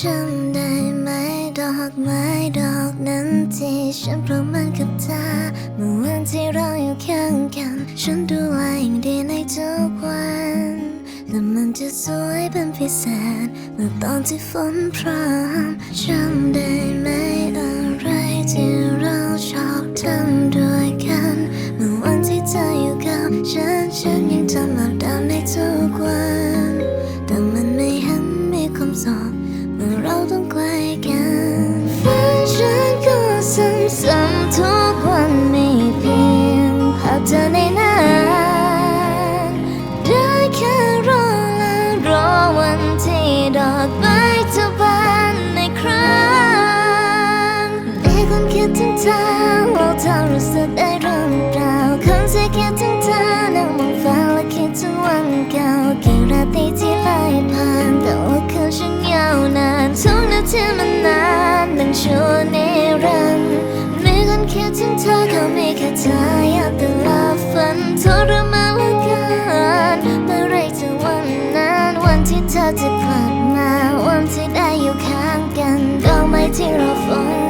จำได้ไหมดอกไม้ดอกนั้นที่ฉันประมันกับเธอเมื่อวันที่เราอยู่ข้างกัน ฉันดูแลอย่างดีในทุกวันและมันจะสวยเป็นพิเศษเมื่อตอนที่ฝนพรำจำได้ เธอเราเธอรู้สึกได้หรือเปล่าคนที่คิดถึงเธอนั่งมองฟ้าและคิดถึงวันเก่ากี่ราตรีที่ไหลผ่านแต่ว่าคืนฉันยาวนานทุกนาทีมันนานดังชั่วนิรันดร์มีคนคิดถึงเธอเขามีแค่เธออยากแต่ละฝันทรมานเหลือเกินเมื่อไรจะวันนั้นวันที่เธอจะกลับมาวันที่ได้อยู่ข้างกันดอกไม้ที่เรอฝน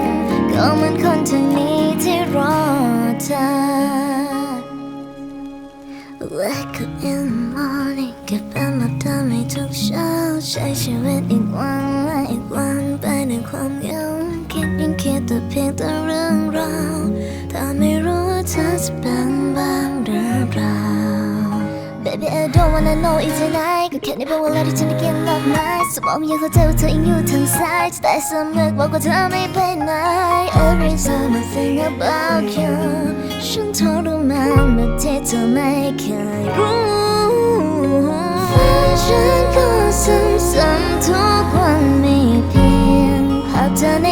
ในทุกเช้าใช้ชีวิตอีกวันและอีกวันไปในความเหงาคิดยังคิดแต่เพียงแต่เรื่องราวแต่ไม่รู้ว่าเธอจะเป็นบ้างหรือเปล่า Baby I don't wanna know it's tonight ก็แค่ในเป็นเวลาที่ฉันได้กินดอกไม้สมองยังเข้าใจว่าเธอยังอยู่ทางซ้ายแต่สำนึกบอกว่าเธอไม่ไปไหน Every time I think about you ฉันทรมานแบบที่เธอไม่เคยรู้ ฉันก็ซ้ำๆทุกวันไม่เพียงภาพเธอใน